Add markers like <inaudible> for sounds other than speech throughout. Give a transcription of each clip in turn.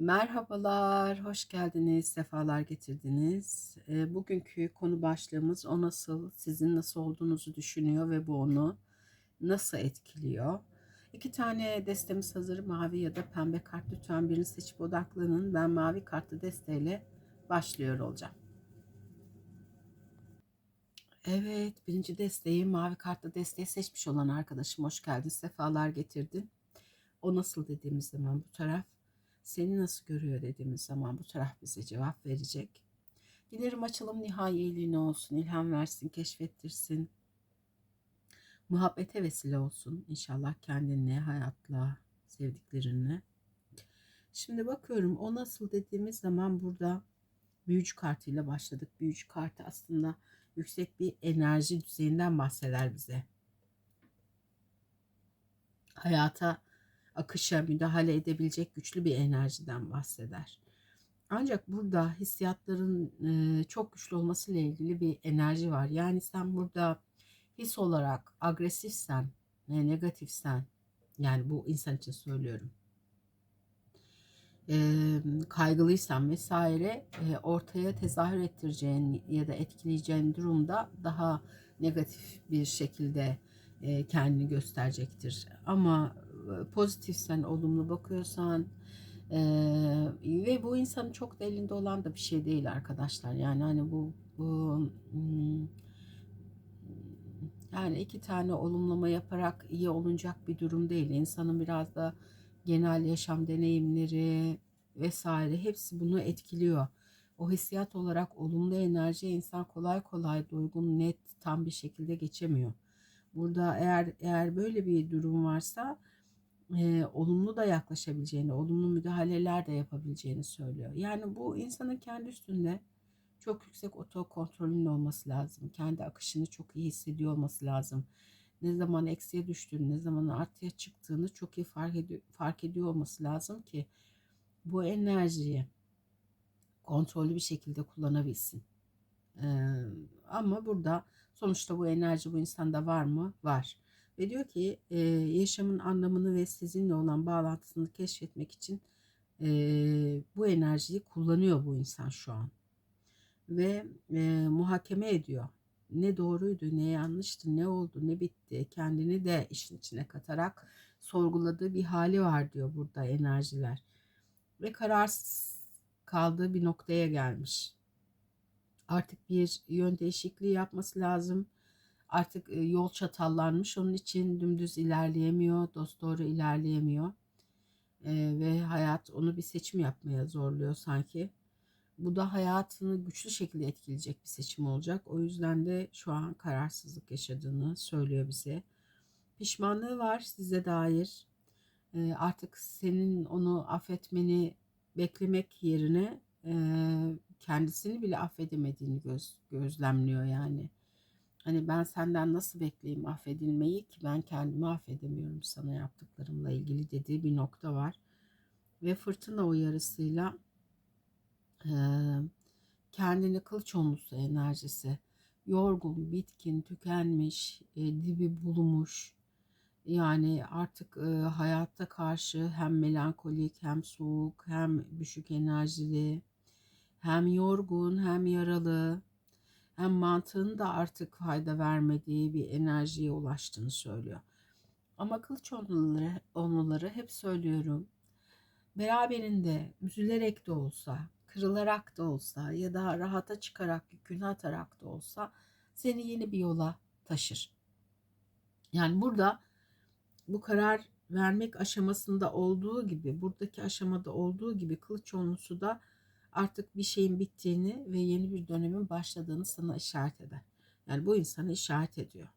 Merhabalar, hoş geldiniz, sefalar getirdiniz. Bugünkü konu başlığımız o nasıl, sizin nasıl olduğunuzu düşünüyor ve bu onu nasıl etkiliyor? İki tane destemiz hazır, mavi ya da pembe kart. Lütfen birini seçip odaklanın. Ben mavi kartlı desteğiyle başlıyor olacağım. Evet, birinci desteği mavi kartlı desteği seçmiş olan arkadaşım hoş geldin, sefalar getirdin. O nasıl dediğimiz zaman bu taraf seni nasıl görüyor dediğimiz zaman bu taraf bize cevap verecek. Dilerim açılım nihayiliğine olsun, ilham versin, keşfettirsin. Muhabbete vesile olsun inşallah kendine, hayatla, sevdiklerinle. Şimdi bakıyorum o nasıl dediğimiz zaman burada büyücü kartıyla başladık. Büyücü kartı aslında yüksek bir enerji düzeyinden bahseder bize. Hayata akışa müdahale edebilecek güçlü bir enerjiden bahseder. Ancak burada hissiyatların e, çok güçlü olması ile ilgili bir enerji var. Yani sen burada his olarak agresifsen, e, negatifsen, yani bu insan için söylüyorum. E, kaygılıysan vesaire ortaya tezahür ettireceğin ya da etkileyeceğin durumda daha negatif bir şekilde kendini gösterecektir. Ama pozitifsen, olumlu bakıyorsan e, ve bu insanın çok da elinde olan da bir şey değil arkadaşlar. Yani hani bu, bu hmm, yani iki tane olumlama yaparak iyi olunacak bir durum değil. İnsanın biraz da genel yaşam deneyimleri vesaire hepsi bunu etkiliyor. O hissiyat olarak olumlu enerji insan kolay kolay duygun net tam bir şekilde geçemiyor. Burada eğer eğer böyle bir durum varsa e, olumlu da yaklaşabileceğini, olumlu müdahaleler de yapabileceğini söylüyor. Yani bu insanın kendi üstünde çok yüksek otokontrolünün olması lazım. Kendi akışını çok iyi hissediyor olması lazım. Ne zaman eksiye düştüğünü, ne zaman artıya çıktığını çok iyi fark ediyor, fark ediyor olması lazım ki bu enerjiyi kontrollü bir şekilde kullanabilsin. Ee, ama burada sonuçta bu enerji bu insanda var mı? Var. Ve diyor ki e, yaşamın anlamını ve sizinle olan bağlantısını keşfetmek için e, bu enerjiyi kullanıyor bu insan şu an. Ve e, muhakeme ediyor. Ne doğruydu, ne yanlıştı, ne oldu, ne bitti. Kendini de işin içine katarak sorguladığı bir hali var diyor burada enerjiler. Ve kararsız kaldığı bir noktaya gelmiş. Artık bir yön değişikliği yapması lazım artık e, yol çatallanmış. Onun için dümdüz ilerleyemiyor, dost doğru ilerleyemiyor. Ee, ve hayat onu bir seçim yapmaya zorluyor sanki. Bu da hayatını güçlü şekilde etkileyecek bir seçim olacak. O yüzden de şu an kararsızlık yaşadığını söylüyor bize. Pişmanlığı var size dair. Ee, artık senin onu affetmeni beklemek yerine e, kendisini bile affedemediğini göz, gözlemliyor yani. Hani ben senden nasıl bekleyeyim affedilmeyi ki ben kendimi affedemiyorum sana yaptıklarımla ilgili dediği bir nokta var. Ve fırtına uyarısıyla e, kendini kılıç omlusu enerjisi yorgun, bitkin, tükenmiş, e, dibi bulmuş. Yani artık e, hayatta karşı hem melankolik hem soğuk hem düşük enerjili hem yorgun hem yaralı hem mantığın da artık fayda vermediği bir enerjiye ulaştığını söylüyor. Ama kılıç onluları, onluları hep söylüyorum. Beraberinde üzülerek de olsa, kırılarak da olsa ya da rahata çıkarak, yükünü atarak da olsa seni yeni bir yola taşır. Yani burada bu karar vermek aşamasında olduğu gibi, buradaki aşamada olduğu gibi kılıç onlusu da artık bir şeyin bittiğini ve yeni bir dönemin başladığını sana işaret eder. Yani bu insanı işaret ediyor.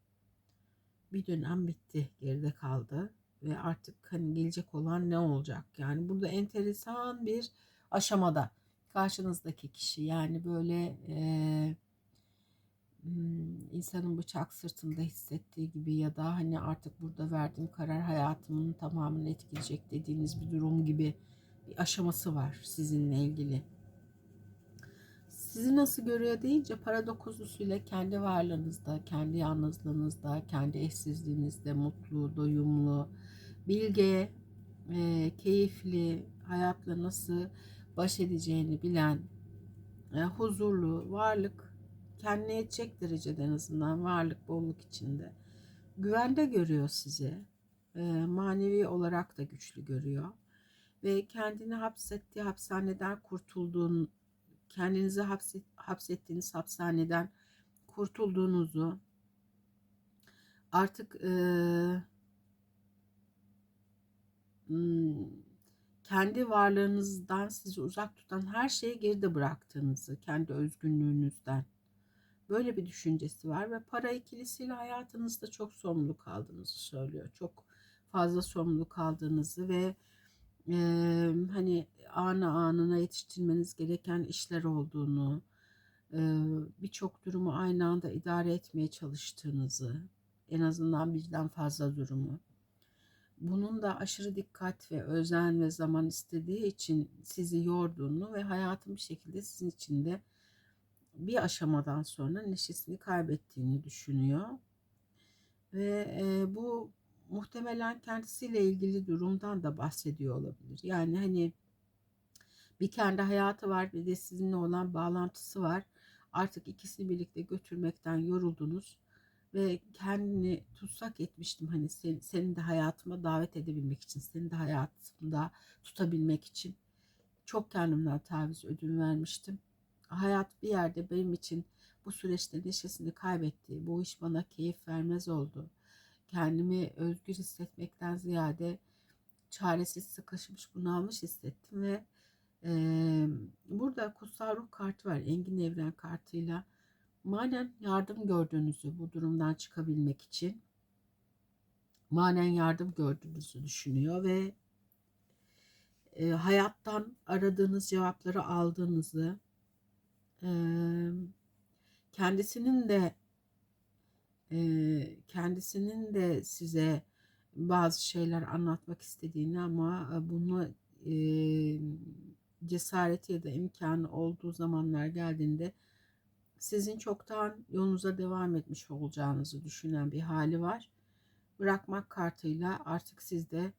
Bir dönem bitti, geride kaldı ve artık hani gelecek olan ne olacak? Yani burada enteresan bir aşamada karşınızdaki kişi yani böyle e, insanın bıçak sırtında hissettiği gibi ya da hani artık burada verdiğim karar hayatımın tamamını etkileyecek dediğiniz bir durum gibi bir aşaması var sizinle ilgili. Sizi nasıl görüyor deyince para dokuzlusuyla kendi varlığınızda, kendi yalnızlığınızda, kendi eşsizliğinizde mutlu, doyumlu, bilge, e, keyifli, hayatla nasıl baş edeceğini bilen, e, huzurlu, varlık, kendine yetecek derecede en azından varlık, bolluk içinde. Güvende görüyor sizi. E, manevi olarak da güçlü görüyor. Ve kendini hapsettiği hapishaneden kurtulduğun, kendinizi hapset, hapsettiğiniz hapishaneden kurtulduğunuzu, artık e, kendi varlığınızdan sizi uzak tutan her şeyi geride bıraktığınızı, kendi özgünlüğünüzden. Böyle bir düşüncesi var ve para ikilisiyle hayatınızda çok sorumluluk aldığınızı söylüyor. Çok fazla sorumluluk aldığınızı ve e, hani anı anına yetiştirmeniz gereken işler olduğunu, e, birçok durumu aynı anda idare etmeye çalıştığınızı, en azından birden fazla durumu. Bunun da aşırı dikkat ve özen ve zaman istediği için sizi yorduğunu ve hayatın bir şekilde sizin için de bir aşamadan sonra neşesini kaybettiğini düşünüyor. Ve e, bu muhtemelen kendisiyle ilgili durumdan da bahsediyor olabilir. Yani hani bir kendi hayatı var bir de sizinle olan bağlantısı var. Artık ikisini birlikte götürmekten yoruldunuz ve kendini tutsak etmiştim hani sen, senin de hayatıma davet edebilmek için, senin de hayatımda tutabilmek için çok kendimden taviz ödün vermiştim. Hayat bir yerde benim için bu süreçte neşesini kaybetti. Bu iş bana keyif vermez oldu. Kendimi özgür hissetmekten ziyade çaresiz, sıkışmış, bunalmış hissettim ve e, burada kutsal ruh kartı var. Engin Evren kartıyla manen yardım gördüğünüzü bu durumdan çıkabilmek için manen yardım gördüğünüzü düşünüyor ve e, hayattan aradığınız cevapları aldığınızı e, kendisinin de kendisinin de size bazı şeyler anlatmak istediğini ama bunu cesareti ya da imkanı olduğu zamanlar geldiğinde sizin çoktan yolunuza devam etmiş olacağınızı düşünen bir hali var. Bırakmak kartıyla artık sizde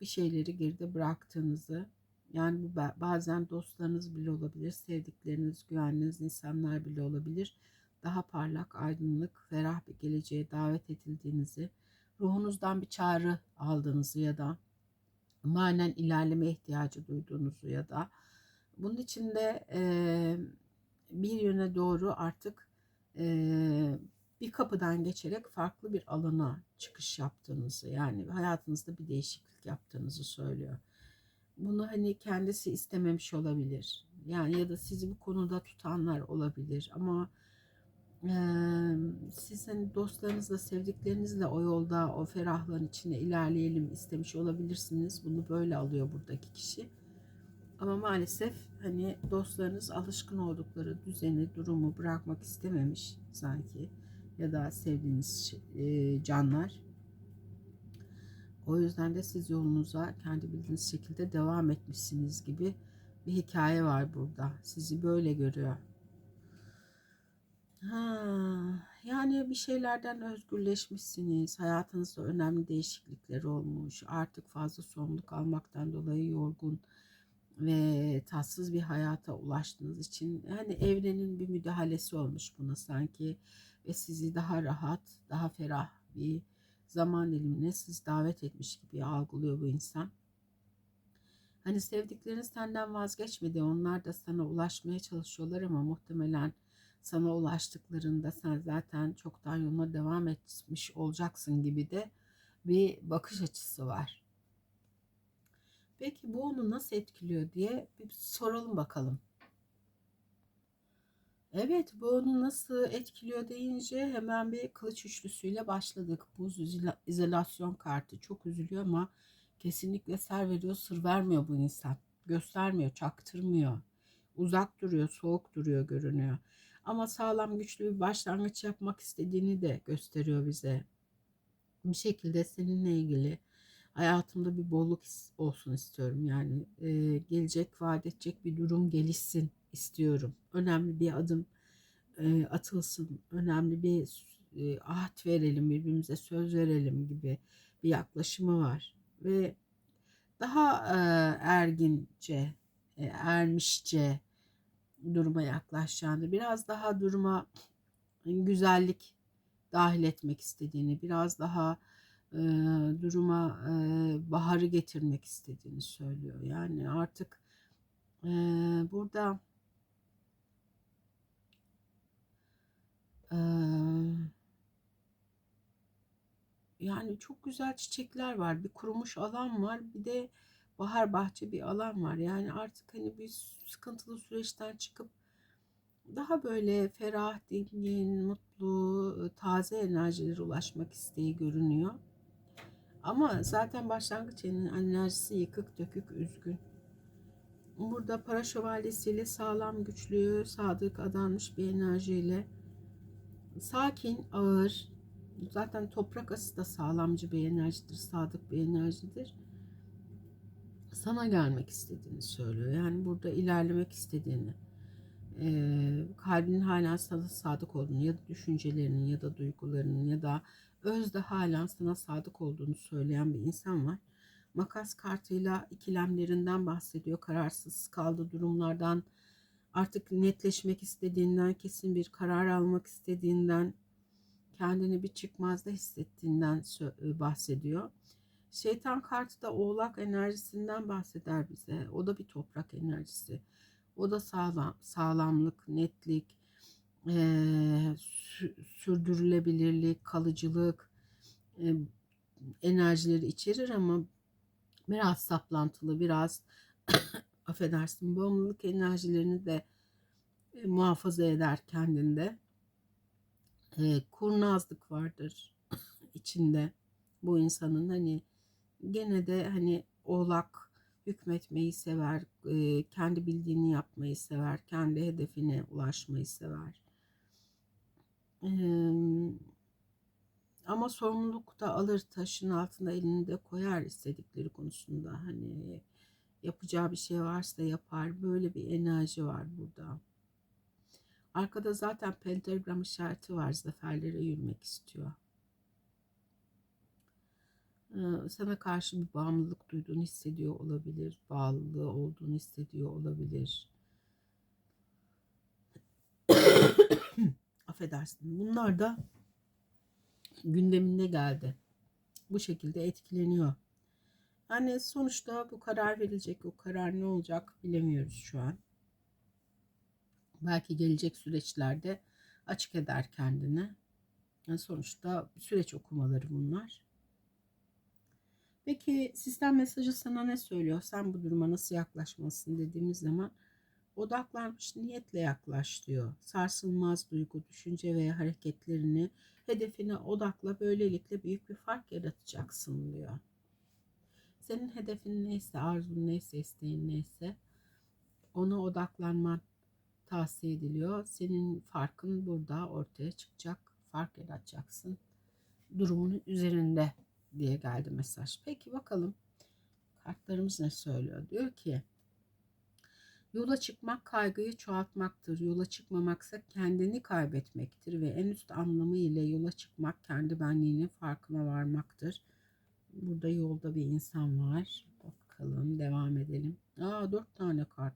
bir şeyleri geride bıraktığınızı yani bu bazen dostlarınız bile olabilir, sevdikleriniz, güvendiğiniz insanlar bile olabilir. Daha parlak, aydınlık, ferah bir geleceğe davet edildiğinizi, ruhunuzdan bir çağrı aldığınızı ya da manen ilerleme ihtiyacı duyduğunuzu ya da bunun içinde e, bir yöne doğru artık e, bir kapıdan geçerek farklı bir alana çıkış yaptığınızı yani hayatınızda bir değişiklik yaptığınızı söylüyor. Bunu hani kendisi istememiş olabilir. Yani ya da sizi bu konuda tutanlar olabilir ama sizin dostlarınızla, sevdiklerinizle o yolda, o ferahlığın içine ilerleyelim istemiş olabilirsiniz. Bunu böyle alıyor buradaki kişi. Ama maalesef hani dostlarınız alışkın oldukları düzeni, durumu bırakmak istememiş sanki ya da sevdiğiniz e, canlar. O yüzden de siz yolunuza kendi bildiğiniz şekilde devam etmişsiniz gibi bir hikaye var burada. Sizi böyle görüyor. Ha, yani bir şeylerden özgürleşmişsiniz. Hayatınızda önemli değişiklikler olmuş. Artık fazla sorumluluk almaktan dolayı yorgun ve tatsız bir hayata ulaştığınız için hani evrenin bir müdahalesi olmuş buna sanki ve sizi daha rahat, daha ferah bir zaman dilimine siz davet etmiş gibi algılıyor bu insan. Hani sevdiklerin senden vazgeçmedi. Onlar da sana ulaşmaya çalışıyorlar ama muhtemelen sana ulaştıklarında sen zaten çoktan yoluna devam etmiş olacaksın gibi de bir bakış açısı var. Peki bu onu nasıl etkiliyor diye bir soralım bakalım. Evet bu onu nasıl etkiliyor deyince hemen bir kılıç üçlüsüyle başladık. Buz izolasyon kartı çok üzülüyor ama kesinlikle ser veriyor sır vermiyor bu insan. Göstermiyor çaktırmıyor. Uzak duruyor soğuk duruyor görünüyor. Ama sağlam güçlü bir başlangıç yapmak istediğini de gösteriyor bize. Bir şekilde seninle ilgili hayatımda bir bolluk olsun istiyorum. Yani e, gelecek vaat edecek bir durum gelişsin istiyorum. Önemli bir adım e, atılsın. Önemli bir e, ahd verelim birbirimize söz verelim gibi bir yaklaşımı var. Ve daha e, ergince, e, ermişçe duruma yaklaşacağını, biraz daha duruma güzellik dahil etmek istediğini, biraz daha e, duruma e, baharı getirmek istediğini söylüyor. Yani artık e, burada e, yani çok güzel çiçekler var. Bir kurumuş alan var. Bir de bahar bahçe bir alan var. Yani artık hani bir sıkıntılı süreçten çıkıp daha böyle ferah, dingin, mutlu, taze enerjilere ulaşmak isteği görünüyor. Ama zaten başlangıç enerjisi yıkık, dökük, üzgün. Burada para şövalyesiyle sağlam, güçlü, sadık, adanmış bir enerjiyle sakin, ağır, zaten toprak ası da sağlamcı bir enerjidir, sadık bir enerjidir. Sana gelmek istediğini söylüyor. Yani burada ilerlemek istediğini, e, kalbinin hala sana sadık olduğunu ya da düşüncelerinin ya da duygularının ya da özde hala sana sadık olduğunu söyleyen bir insan var. Makas kartıyla ikilemlerinden bahsediyor. Kararsız kaldığı durumlardan, artık netleşmek istediğinden, kesin bir karar almak istediğinden, kendini bir çıkmazda hissettiğinden bahsediyor. Şeytan kartı da oğlak enerjisinden bahseder bize. O da bir toprak enerjisi. O da sağlam, sağlamlık, netlik, e, sürdürülebilirlik, kalıcılık e, enerjileri içerir ama biraz saplantılı, biraz <coughs> affedersin bağımlılık enerjilerini de e, muhafaza eder kendinde. E, kurnazlık vardır <coughs> içinde bu insanın hani gene de hani oğlak hükmetmeyi sever, kendi bildiğini yapmayı sever, kendi hedefine ulaşmayı sever. Ama sorumluluk da alır taşın altında elini de koyar istedikleri konusunda hani yapacağı bir şey varsa yapar böyle bir enerji var burada. Arkada zaten pentagram işareti var zaferlere yürümek istiyor. Sana karşı bir bağımlılık duyduğunu hissediyor olabilir. Bağlılığı olduğunu hissediyor olabilir. <coughs> Affedersin. Bunlar da gündeminde geldi. Bu şekilde etkileniyor. Yani sonuçta bu karar verilecek. O karar ne olacak bilemiyoruz şu an. Belki gelecek süreçlerde açık eder kendini. Yani sonuçta süreç okumaları bunlar. Peki sistem mesajı sana ne söylüyor? Sen bu duruma nasıl yaklaşmalısın dediğimiz zaman odaklanmış niyetle yaklaş diyor. Sarsılmaz duygu, düşünce veya hareketlerini hedefine odakla böylelikle büyük bir fark yaratacaksın diyor. Senin hedefin neyse, arzun neyse, isteğin neyse ona odaklanman tavsiye ediliyor. Senin farkın burada ortaya çıkacak. Fark yaratacaksın. Durumun üzerinde diye geldi mesaj. Peki bakalım kartlarımız ne söylüyor? Diyor ki yola çıkmak kaygıyı çoğaltmaktır. Yola çıkmamaksa kendini kaybetmektir ve en üst anlamı ile yola çıkmak kendi benliğinin farkına varmaktır. Burada yolda bir insan var. Bakalım devam edelim. Aa dört tane kart.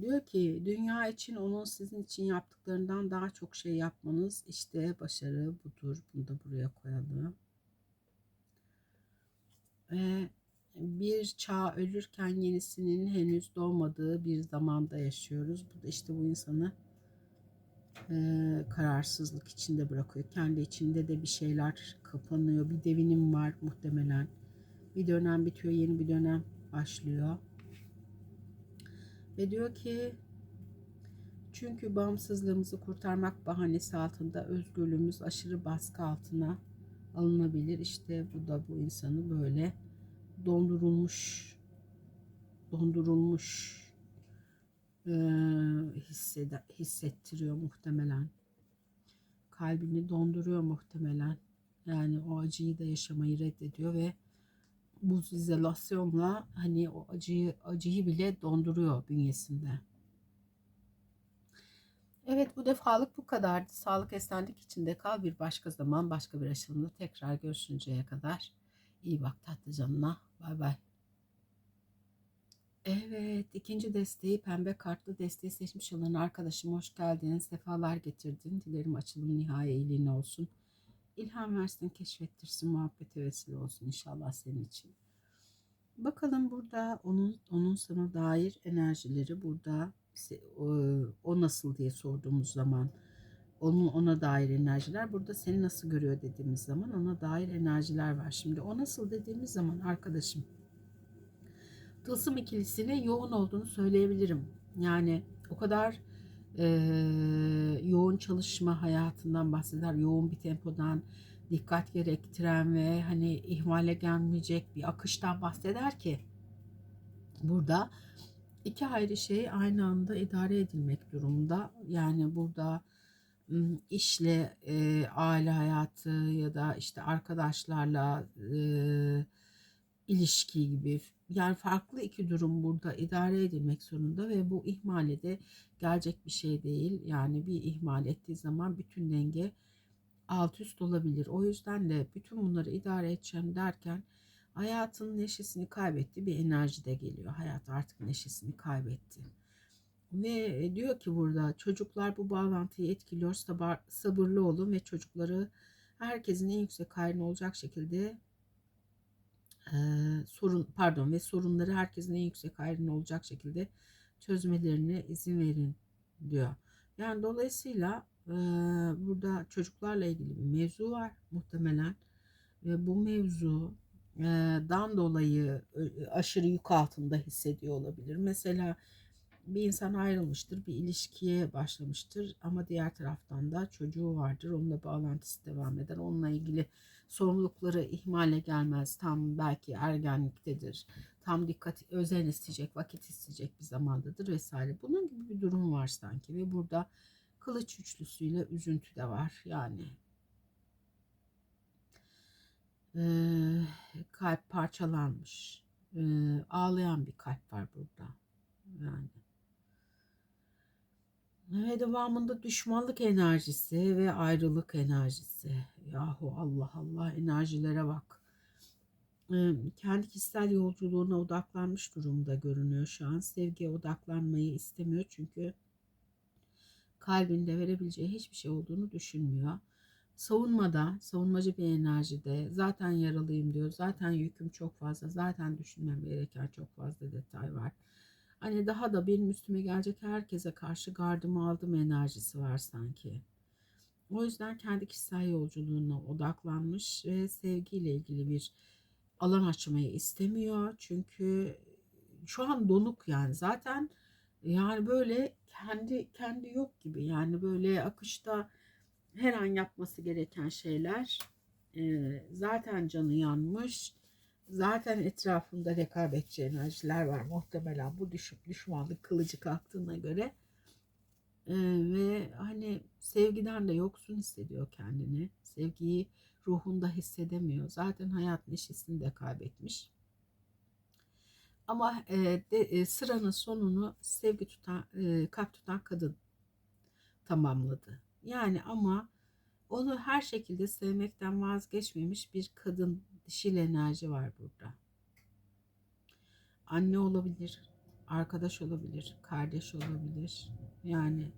Diyor ki dünya için onun sizin için yaptıklarından daha çok şey yapmanız işte başarı budur. Bunu da buraya koyalım ve bir çağ ölürken yenisinin henüz doğmadığı bir zamanda yaşıyoruz. Bu da işte bu insanı e, kararsızlık içinde bırakıyor. Kendi içinde de bir şeyler kapanıyor. Bir devinim var muhtemelen. Bir dönem bitiyor, yeni bir dönem başlıyor. Ve diyor ki çünkü bağımsızlığımızı kurtarmak bahanesi altında özgürlüğümüz aşırı baskı altına alınabilir. İşte bu da bu insanı böyle dondurulmuş dondurulmuş e, hissede, hissettiriyor muhtemelen. Kalbini donduruyor muhtemelen. Yani o acıyı da yaşamayı reddediyor ve bu izolasyonla hani o acıyı acıyı bile donduruyor bünyesinde. Evet bu defalık bu kadardı. Sağlık esenlik içinde kal. Bir başka zaman başka bir açılımda tekrar görüşünceye kadar İyi bak tatlı canına. Bay bay. Evet, ikinci desteği pembe kartlı desteği seçmiş olan arkadaşım hoş geldiniz. Sefalar getirdin. Dilerim açılım nihai iyiliğine olsun. İlham versin, keşfettirsin, muhabbete vesile olsun inşallah senin için. Bakalım burada onun onun sana dair enerjileri burada o nasıl diye sorduğumuz zaman onun ona dair enerjiler burada seni nasıl görüyor dediğimiz zaman ona dair enerjiler var. Şimdi o nasıl dediğimiz zaman arkadaşım tılsım ikilisine yoğun olduğunu söyleyebilirim. Yani o kadar e, yoğun çalışma hayatından bahseder, yoğun bir tempodan, dikkat gerektiren ve hani ihmale gelmeyecek bir akıştan bahseder ki burada iki ayrı şey aynı anda idare edilmek durumunda. Yani burada işle e, aile hayatı ya da işte arkadaşlarla e, ilişki gibi yani farklı iki durum burada idare edilmek zorunda ve bu ihmale de gelecek bir şey değil. Yani bir ihmal ettiği zaman bütün denge alt üst olabilir. O yüzden de bütün bunları idare edeceğim derken hayatın neşesini kaybetti bir enerji de geliyor. Hayat artık neşesini kaybetti. Ve diyor ki burada çocuklar bu bağlantıyı etkiliyor. Sabır, sabırlı olun ve çocukları herkesin en yüksek hayrına olacak şekilde e, sorun pardon ve sorunları herkesin en yüksek hayrına olacak şekilde çözmelerine izin verin diyor. Yani dolayısıyla e, burada çocuklarla ilgili bir mevzu var muhtemelen ve bu mevzu e, dan dolayı aşırı yük altında hissediyor olabilir. Mesela bir insan ayrılmıştır, bir ilişkiye başlamıştır ama diğer taraftan da çocuğu vardır. Onunla bağlantısı devam eder. Onunla ilgili sorumlulukları ihmale gelmez. Tam belki ergenliktedir. Tam dikkat, özen isteyecek, vakit isteyecek bir zamandadır vesaire. Bunun gibi bir durum var sanki ve burada kılıç üçlüsüyle üzüntü de var. Yani e, kalp parçalanmış. E, ağlayan bir kalp var burada. Yani ve devamında düşmanlık enerjisi ve ayrılık enerjisi. Yahu Allah Allah enerjilere bak. Kendi kişisel yolculuğuna odaklanmış durumda görünüyor şu an. Sevgiye odaklanmayı istemiyor çünkü kalbinde verebileceği hiçbir şey olduğunu düşünmüyor. Savunmada, savunmacı bir enerjide zaten yaralıyım diyor. Zaten yüküm çok fazla. Zaten düşünmem gereken çok fazla detay var Hani daha da benim üstüme gelecek herkese karşı gardımı aldım enerjisi var sanki. O yüzden kendi kişisel yolculuğuna odaklanmış ve sevgiyle ilgili bir alan açmayı istemiyor. Çünkü şu an donuk yani zaten yani böyle kendi kendi yok gibi yani böyle akışta her an yapması gereken şeyler zaten canı yanmış Zaten etrafında rekabetçi enerjiler var muhtemelen bu düşüp düşmanlık kılıcı kalktığına göre. Ee, ve hani sevgiden de yoksun hissediyor kendini. Sevgiyi ruhunda hissedemiyor. Zaten hayat neşesini de kaybetmiş. Ama e, de, e, sıranın sonunu sevgi tutan, e, kalp tutan kadın tamamladı. Yani ama onu her şekilde sevmekten vazgeçmemiş bir kadın dişil enerji var burada. Anne olabilir, arkadaş olabilir, kardeş olabilir. Yani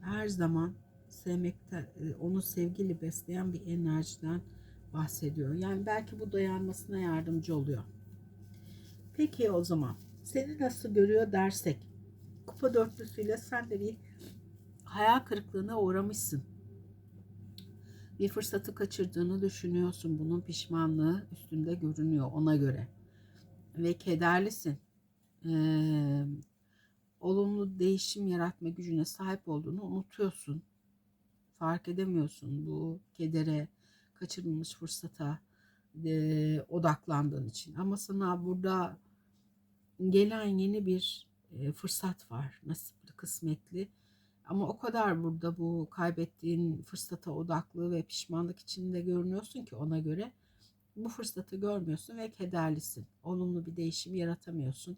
her zaman sevmekten, e, onu sevgili besleyen bir enerjiden bahsediyor. Yani belki bu dayanmasına yardımcı oluyor. Peki o zaman seni nasıl görüyor dersek kupa dörtlüsüyle sen de bir hayal kırıklığına uğramışsın bir fırsatı kaçırdığını düşünüyorsun. Bunun pişmanlığı üstünde görünüyor ona göre. Ve kederlisin. Ee, olumlu değişim yaratma gücüne sahip olduğunu unutuyorsun. Fark edemiyorsun bu kedere, kaçırılmış fırsata e, odaklandığın için. Ama sana burada gelen yeni bir e, fırsat var. Nasipli, kısmetli ama o kadar burada bu kaybettiğin fırsata odaklı ve pişmanlık içinde görünüyorsun ki ona göre bu fırsatı görmüyorsun ve kederlisin. Olumlu bir değişim yaratamıyorsun.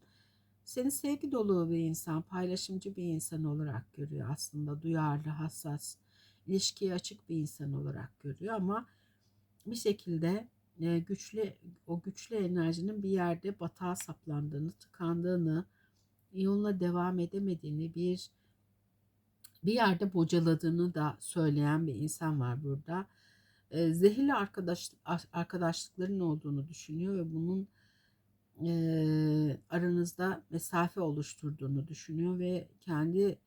Seni sevgi dolu bir insan, paylaşımcı bir insan olarak görüyor aslında. Duyarlı, hassas, ilişkiye açık bir insan olarak görüyor ama bir şekilde e, güçlü o güçlü enerjinin bir yerde batağa saplandığını, tıkandığını, yoluna devam edemediğini, bir bir yerde bocaladığını da söyleyen bir insan var burada. Zehirli arkadaş arkadaşlıkların olduğunu düşünüyor ve bunun e, aranızda mesafe oluşturduğunu düşünüyor ve kendi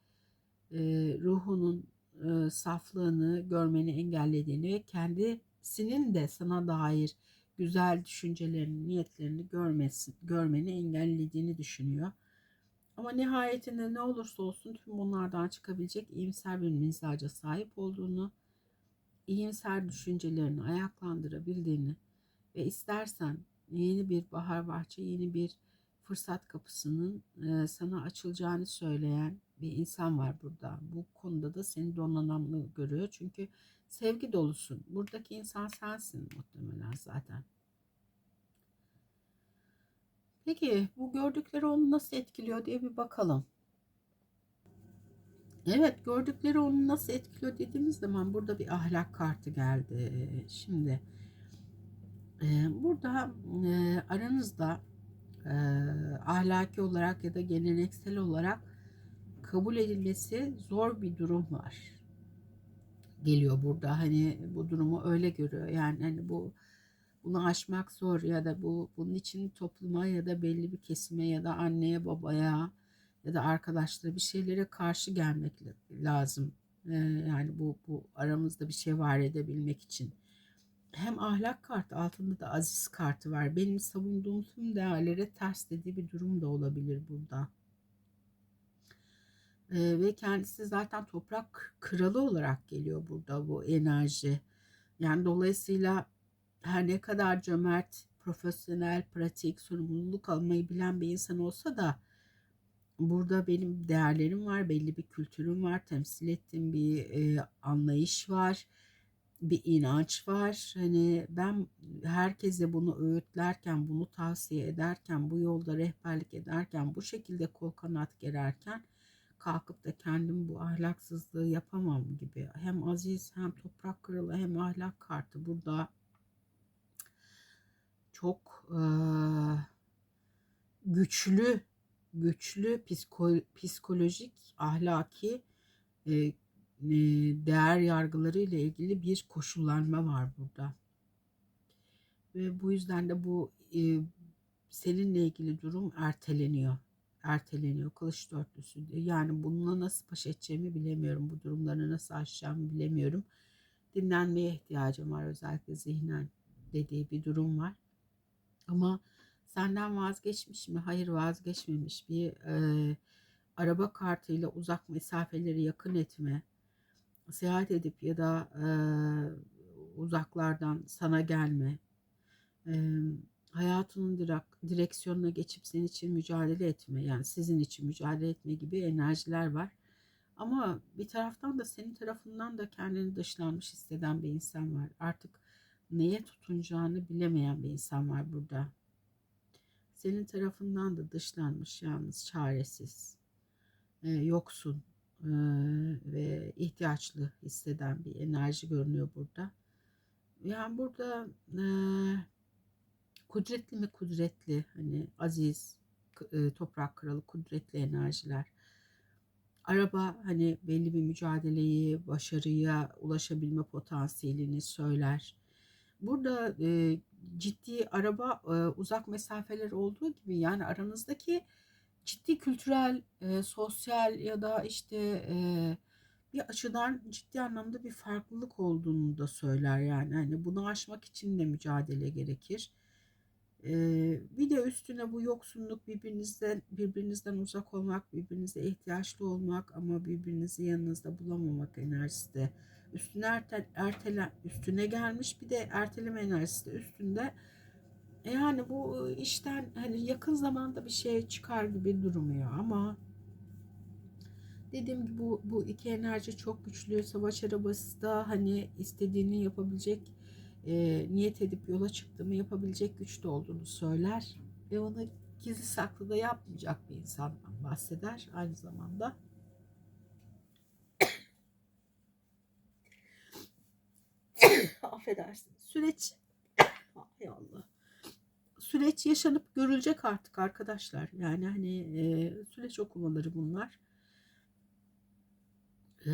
e, ruhunun e, saflığını görmeni engellediğini ve kendisinin de sana dair güzel düşüncelerini, niyetlerini görmesi, görmeni engellediğini düşünüyor. Ama nihayetinde ne olursa olsun tüm bunlardan çıkabilecek iyimser bir mizaca sahip olduğunu, iyimser düşüncelerini ayaklandırabildiğini ve istersen yeni bir bahar bahçe, yeni bir fırsat kapısının e, sana açılacağını söyleyen bir insan var burada. Bu konuda da seni donanımlı görüyor. Çünkü sevgi dolusun. Buradaki insan sensin muhtemelen zaten. Peki bu gördükleri onu nasıl etkiliyor diye bir bakalım. Evet gördükleri onu nasıl etkiliyor dediğimiz zaman burada bir ahlak kartı geldi. Şimdi burada aranızda ahlaki olarak ya da geleneksel olarak kabul edilmesi zor bir durum var. Geliyor burada hani bu durumu öyle görüyor. Yani hani bu bunu aşmak zor ya da bu bunun için topluma ya da belli bir kesime ya da anneye babaya ya da arkadaşlara bir şeylere karşı gelmek lazım. Ee, yani bu bu aramızda bir şey var edebilmek için. Hem ahlak kartı altında da aziz kartı var. Benim savunduğum tüm değerlere ters dediği bir durum da olabilir burada. Ee, ve kendisi zaten toprak kralı olarak geliyor burada bu enerji. Yani dolayısıyla her ne kadar cömert, profesyonel, pratik, sorumluluk almayı bilen bir insan olsa da burada benim değerlerim var, belli bir kültürüm var, temsil ettiğim bir e, anlayış var, bir inanç var. Hani ben herkese bunu öğütlerken, bunu tavsiye ederken, bu yolda rehberlik ederken, bu şekilde kol kanat gererken kalkıp da kendim bu ahlaksızlığı yapamam gibi. Hem aziz hem toprak kralı hem ahlak kartı burada çok e, güçlü güçlü psiko, psikolojik ahlaki e, e, değer yargıları ile ilgili bir koşullanma var burada. Ve bu yüzden de bu e, seninle ilgili durum erteleniyor. Erteleniyor. Kılıç dörtlüsü. Yani bununla nasıl baş edeceğimi bilemiyorum. Bu durumları nasıl aşacağımı bilemiyorum. Dinlenmeye ihtiyacım var özellikle zihnen dediği bir durum var. Ama senden vazgeçmiş mi? Hayır vazgeçmemiş. Bir e, araba kartıyla uzak mesafeleri yakın etme, seyahat edip ya da e, uzaklardan sana gelme, e, hayatının direk, direksiyonuna geçip senin için mücadele etme, yani sizin için mücadele etme gibi enerjiler var. Ama bir taraftan da senin tarafından da kendini dışlanmış hisseden bir insan var. Artık neye tutunacağını bilemeyen bir insan var burada. Senin tarafından da dışlanmış yalnız çaresiz, e, yoksun e, ve ihtiyaçlı hisseden bir enerji görünüyor burada. Yani burada e, kudretli mi kudretli hani aziz, e, toprak kralı kudretli enerjiler. Araba hani belli bir mücadeleyi, başarıya ulaşabilme potansiyelini söyler burada e, ciddi araba e, uzak mesafeler olduğu gibi yani aranızdaki ciddi kültürel, e, sosyal ya da işte e, bir açıdan ciddi anlamda bir farklılık olduğunu da söyler yani. Hani bunu aşmak için de mücadele gerekir. Ee, bir de üstüne bu yoksunluk birbirinizden birbirinizden uzak olmak, birbirinize ihtiyaçlı olmak ama birbirinizi yanınızda bulamamak enerjisi de üstüne erte, ertele, üstüne gelmiş bir de erteleme enerjisi de üstünde. E yani bu işten hani yakın zamanda bir şey çıkar gibi durmuyor ama dediğim gibi bu, bu iki enerji çok güçlü. Savaş arabası da hani istediğini yapabilecek e, niyet edip yola çıktığımı yapabilecek güçte olduğunu söyler ve onu gizli saklı da yapmayacak bir insandan bahseder aynı zamanda. Affedersiniz. Süreç <laughs> Hay Allah. Süreç yaşanıp görülecek artık arkadaşlar. Yani hani e, süreç okumaları bunlar. E,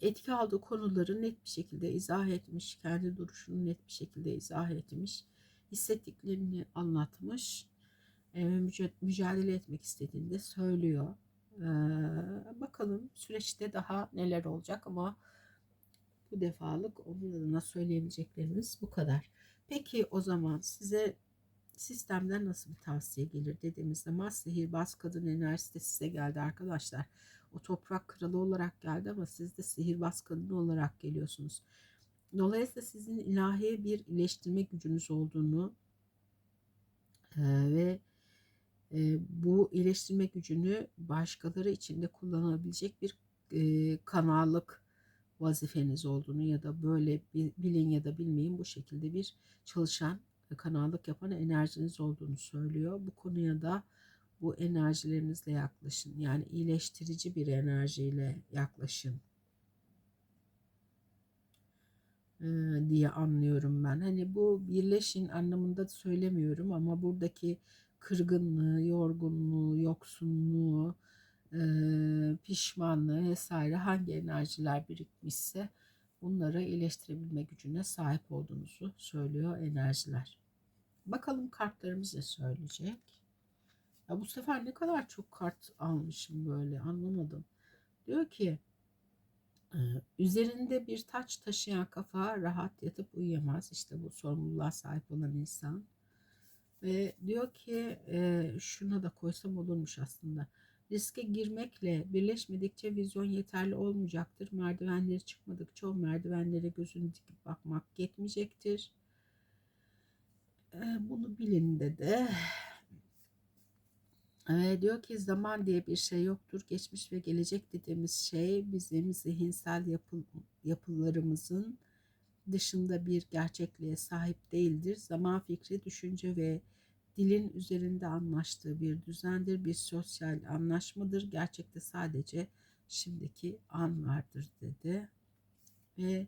etki aldığı konuları net bir şekilde izah etmiş. Kendi duruşunu net bir şekilde izah etmiş. Hissettiklerini anlatmış. E, müca- mücadele etmek istediğini de söylüyor. E, bakalım süreçte daha neler olacak ama bu defalık onun adına söyleyebileceklerimiz bu kadar. Peki o zaman size sistemden nasıl bir tavsiye gelir dediğimizde Mars sihirbaz kadın enerjisi de size geldi arkadaşlar. O toprak kralı olarak geldi ama siz de sihirbaz kadın olarak geliyorsunuz. Dolayısıyla sizin ilahi bir iyileştirme gücünüz olduğunu e, ve e, bu iyileştirme gücünü başkaları için de kullanabilecek bir e, kanallık vazifeniz olduğunu ya da böyle bilin ya da bilmeyin bu şekilde bir çalışan kanallık yapan enerjiniz olduğunu söylüyor. Bu konuya da bu enerjilerinizle yaklaşın. Yani iyileştirici bir enerjiyle yaklaşın. Diye anlıyorum ben. Hani bu birleşin anlamında söylemiyorum ama buradaki kırgınlığı, yorgunluğu, yoksunluğu, e, pişmanlığı vesaire hangi enerjiler birikmişse bunları iyileştirebilme gücüne sahip olduğunuzu söylüyor enerjiler. Bakalım kartlarımız ne söyleyecek. Ya bu sefer ne kadar çok kart almışım böyle anlamadım. Diyor ki üzerinde bir taç taşıyan kafa rahat yatıp uyuyamaz. İşte bu sorumluluğa sahip olan insan. Ve diyor ki şuna da koysam olurmuş aslında. Riske girmekle birleşmedikçe vizyon yeterli olmayacaktır. Merdivenleri çıkmadıkça o merdivenlere gözünü dikip bakmak yetmeyecektir. Bunu bilin dedi. Ee, diyor ki zaman diye bir şey yoktur. Geçmiş ve gelecek dediğimiz şey bizim zihinsel yapı, yapılarımızın dışında bir gerçekliğe sahip değildir. Zaman fikri, düşünce ve dilin üzerinde anlaştığı bir düzendir, bir sosyal anlaşmadır. Gerçekte sadece şimdiki an vardır dedi. Ve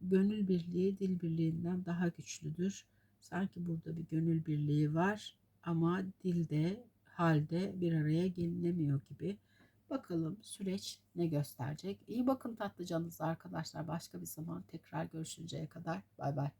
gönül birliği dil birliğinden daha güçlüdür. Sanki burada bir gönül birliği var ama dilde, halde bir araya gelinemiyor gibi. Bakalım süreç ne gösterecek. İyi bakın tatlı canınıza arkadaşlar. Başka bir zaman tekrar görüşünceye kadar. Bay bay.